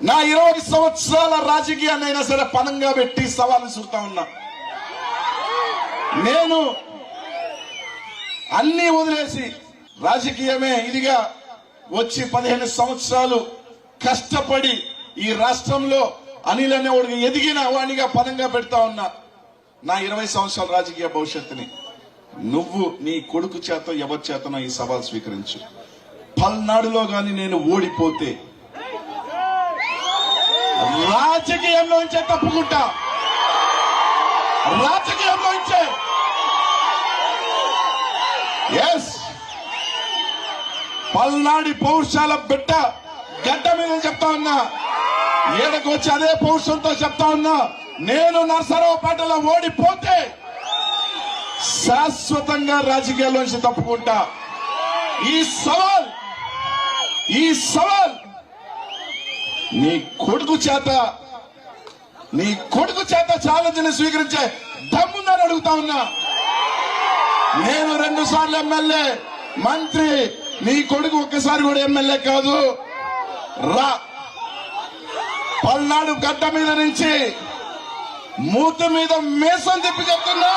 నా ఇరవై సంవత్సరాల రాజకీయాన్ని అయినా సరే పనంగా పెట్టి సవాల్ని చూస్తా ఉన్నా. నేను అన్ని వదిలేసి రాజకీయమే ఇదిగా వచ్చి పదిహేను సంవత్సరాలు కష్టపడి ఈ రాష్ట్రంలో అనిల్ అనేవాడికి ఎదిగిన వాడిగా పదంగా పెడతా ఉన్నా. నా ఇరవై సంవత్సరాల రాజకీయ భవిష్యత్తుని నువ్వు నీ కొడుకు చేత ఎవరి చేతనో ఈ సవాల్ స్వీకరించు. పల్నాడులో గాని నేను ఓడిపోతే రాజకీయంలో ఉంచే తప్పుకుంటా. రాజకీయంలో ఉంచే. ఎస్ పల్నాడి పౌరుషాల బిడ్డ గడ్డ మీద చెప్తా ఉన్నా. ఏడకు వచ్చి అదే పౌరుషంతో చెప్తా ఉన్నా. నేను నర్సరావుపేటలో ఓడిపోతే శాశ్వతంగా రాజకీయాల్లోంచి తప్పుకుంటా. ఈ సవాల్ ఈ సవాల్ నీ కొడుకు చేత నీ కొడుకు చేత ఛాలెంజ్ని స్వీకరించే దమ్ముందని అడుగుతా ఉన్నా. నేను రెండు సార్లు ఎమ్మెల్యే మంత్రి నీ కొడుకు ఒక్కసారి కూడా ఎమ్మెల్యే కాదు. రా. పల్నాడు గడ్డ మీద నుంచి మూత మీద మేసం తిప్పి చెప్తున్నా.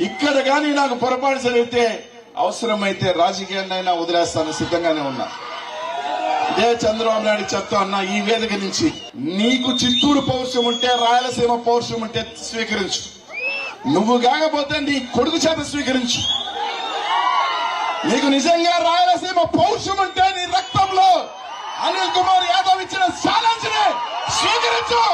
ఇక్కడ కానీ నాకు పొరపాటు జరిగితే అవసరమైతే రాజకీయాన్నైనా వదిలేస్తాను సిద్ధంగానే ఉన్నా. ఇదే చంద్రబాబు నాయుడు చెప్తా అన్న ఈ వేదిక నుంచి. నీకు చిత్తూరు పౌరుషం ఉంటే రాయలసీమ పౌరుషం ఉంటే స్వీకరించు. నువ్వు కాకపోతే నీ కొడుకు చేత స్వీకరించు. నీకు నిజంగా రాయలసీమ పౌరుషం ఉంటే నీ రక్తంలో అనిల్ కుమార్ యాదవ్ ఇచ్చిన ఛాలెంజ్ని స్వీకరించు.